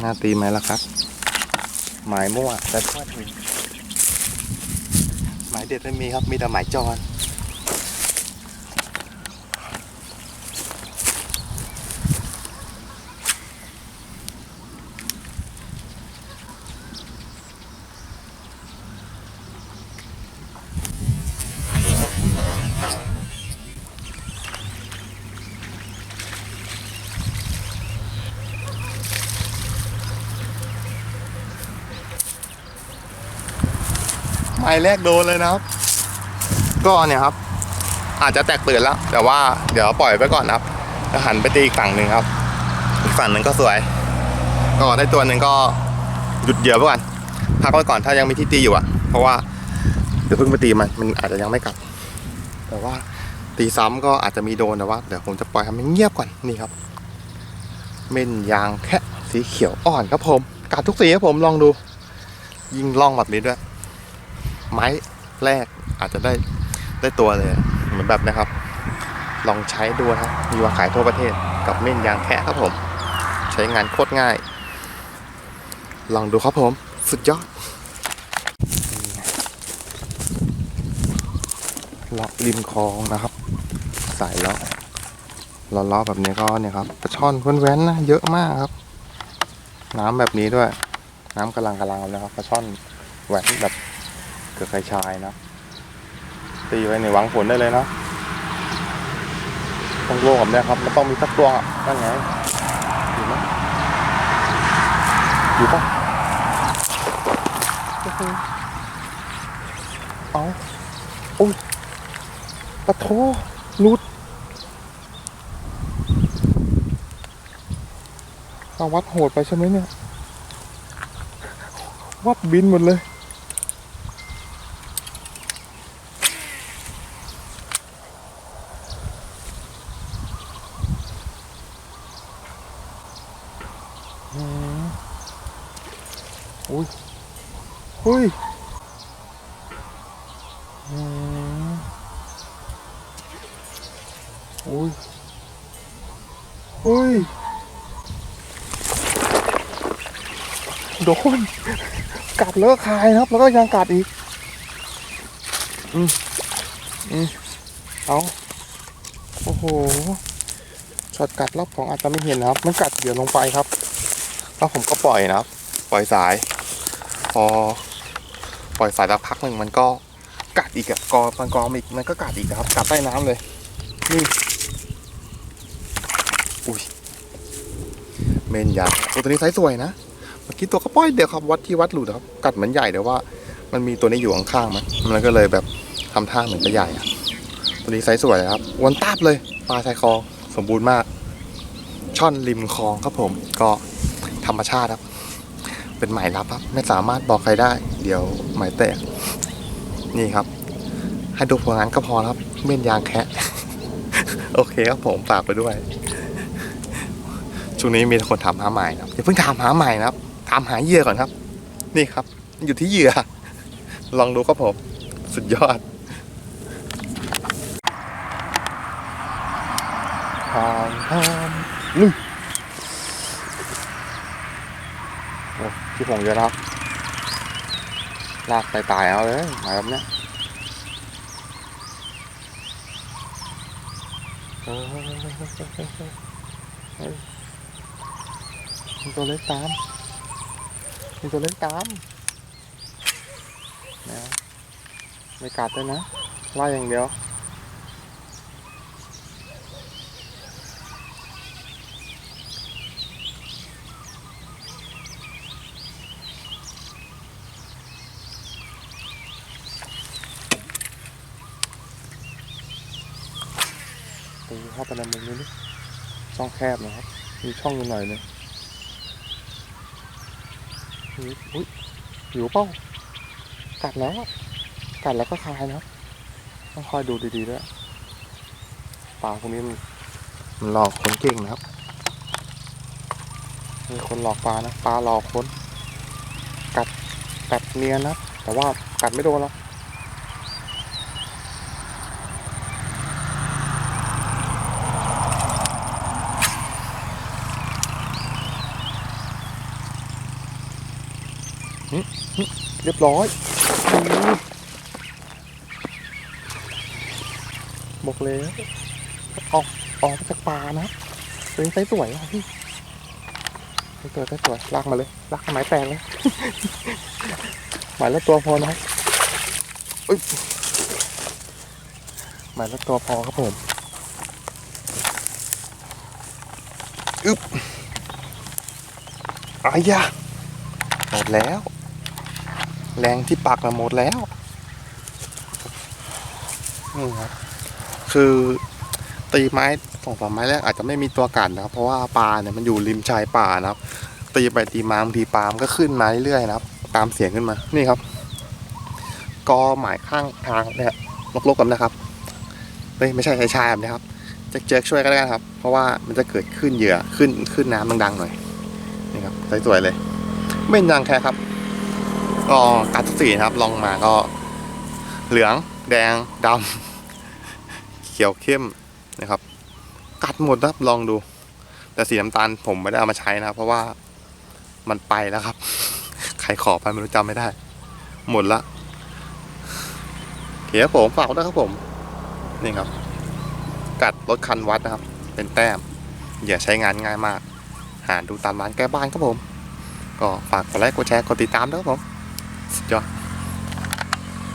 หน้าตีไหมล่ะครับ หมายมั่วแต่ทอดถึงหมายเด็ดไม่มีครับ มีแต่หมายจรายแรกโดนเลยนะครับ ก็เนี่ยครับ อาจจะแตกตื่นแล้ว แต่ว่าเดี๋ยวปล่อยไปก่อนครับแล้วหันไปตีอีกฝั่งหนึ่งครับ อีกฝั่งหนึ่งก็สวย ก็ได้ตัวหนึ่งก็หยุดเหยื่อไปก่อน พักไว้ก่อนถ้ายังมีที่ตีอยู่อะ เพราะว่าเดี๋ยวเพิ่งไปตีมันมันอาจจะยังไม่กลับ แต่ว่าตีซ้ำก็อาจจะมีโดนแต่ว่าเดี๋ยวผมจะปล่อยให้มันเงียบก่อนนี่ครับ เม่นยางแค่สีเขียวอ่อนครับผมกัดทุกสีครับผมลองดู ยิงล่องแบบนี้ด้วย ไม้แรกอาจจะได้ได้ตัวเลย เหมือนแบบนะครับ ลองใช้ดูนะมีวางขายทั่วประเทศกับเม่นยางแคะครับผม ใช้งานโคตรง่าย ลองดูครับผม สุดยอดเลาะริมคลองนะครับ สายเลาะเลาะๆแบบนี้ก็เนี่ยครับปลาช่อนแว้นๆนะเยอะมากครับ น้ำแบบนี้ด้วย น้ำกำลังกำลังนะครับปลาช่อนแหวนแบบ เกิดใครชายนะตีไว้ในหวังผลได้เลยนะต้องโล่งแบบเนี้ยครับ มันต้องมีสักตัวอะนั่นไงอยู่ไหมอยู่ปะโอ้โหเอาโอ้ยปะโถรุดเอาวัดโหดไปใช่ไหมเนี่ย วัดบินหมดเลย อุ้ยอุ้ยอืมอุ้ยอุ้ยโดนกัดแล้วก็คายนะครับ แล้วก็ยังกัดอีก อืมอืมเอาโอ้โหช็อตกัดรอบของอาจจะไม่เห็นนะครับ มันกัดเดี๋ยวลงไปครับ แล้วผมก็ปล่อยนะครับ ปล่อยสาย พอปล่อยสายสักพักหนึ่งมันก็กัดอีกอะกอมันกอมอีกมันก็กัดอีกครับกัดใต้น้ำเลยนี่อุ้ยเมนยาตัวตัวนี้ไซส์สวยนะเมื่อกี้ตัวก็ปล่อยเดี๋ยวครับวัดที่วัดหลุดครับ กัดเหมือนใหญ่เดี๋ยวว่า มันมีตัวนี้อยู่ข้างๆมันมันก็เลยแบบทำท่าเหมือนจะใหญ่อะตัวนี้ไซส์สวยครับวนตาบเลยปลาชายคลองสมบูรณ์มาก ช่อนริมคลองครับผมก็ธรรมชาติครับ เป็นหมายลับครับ ไม่สามารถบอกใครได้ เดี๋ยวหมายแตก นี่ครับ ให้ดูผลงานก็พอครับ เม่นยางแคะโอเคครับผมฝากไปด้วย ช่วงนี้มีคนถามหาหม่นะครับอย่าเพิ่งถามหาหม่นะครับ ถามหาเหยื่อก่อนครับ นี่ครับ อยู่ที่เหยื่อ ลองดูครับผม สุดยอดทางทางลุยโอ้ ที่ผมเยอะรับลากไปตายเอาเลยหมายแบบเนี้ยมีตัวเล็กตาม มีตัวเล็กตามนะไม่กัดด้วยนะไล่อย่างเดียว ตีเข้าไปในมุมนี้ดิช่องแคบนะครับ มีช่องอยู่หน่อยนึงอุ๊ยอุ้ยหิวเป้ากัดแล้วกัดแล้วก็คลายนะครับ ต้องคอยดูดีๆด้วยปลาพวกนี้มันมันหลอกคนเก่งนะครับ มีคนหลอกปลานะ ปลาหลอกคน กัดกัดเนียนนะ แต่ว่ากัดไม่โดนหรอก เรียบร้อย บอกเลยออกออกมาจากป่านะครับเป็นไซส์สวยอะพี่ไซส์สวยไซส์สวยลากมาเลยลากไม้แตกเลยหมายละตัวพอนะหมายละตัวพอครับผมอึ๊บอายะหมดแล้ว แรงที่ปักมาหมดแล้วนี่ครับคือตีไม้สองสามไม้แรกอาจจะไม่มีตัวกัดนะครับ เพราะว่าปลาเนี่ยมันอยู่ริมชายป่านะครับ ตีไปตีมาบางทีปลามันก็ขึ้นมาเรื่อยๆนะครับ ตามเสียงขึ้นมานี่ครับกอหมายข้างทางเนี่ยลกๆกันนะครับเฮ้ยไม่ใช่ชายๆแบบนี้ครับเจ๊กๆช่วยก็ได้ครับ เพราะว่ามันจะเกิดขึ้นเหยื่อขึ้นขึ้นน้ำดังๆหน่อยนี่ครับสวยๆเลย ไม่ดังแค่ครับ ก็การทุกสีนะครับ ลองมาก็เหลืองแดงดำเขียวเข้มนะครับ กัดหมดนะครับลองดู แต่สีน้ำตาลผมไม่ได้เอามาใช้นะครับ เพราะว่ามันไปแล้วครับ ใครขอไปไม่รู้จำไม่ได้ หมดละเขียผมฝากด้วยครับผม นี่ครับ กัดรถคันวัดนะครับ เป็นแต้มอย่าใช้งานง่ายมาก หาดูตามร้านใกล้บ้านครับผม ก็ฝากกดไลค์กดแชร์กดติดตามด้วยครับผม สุดยอด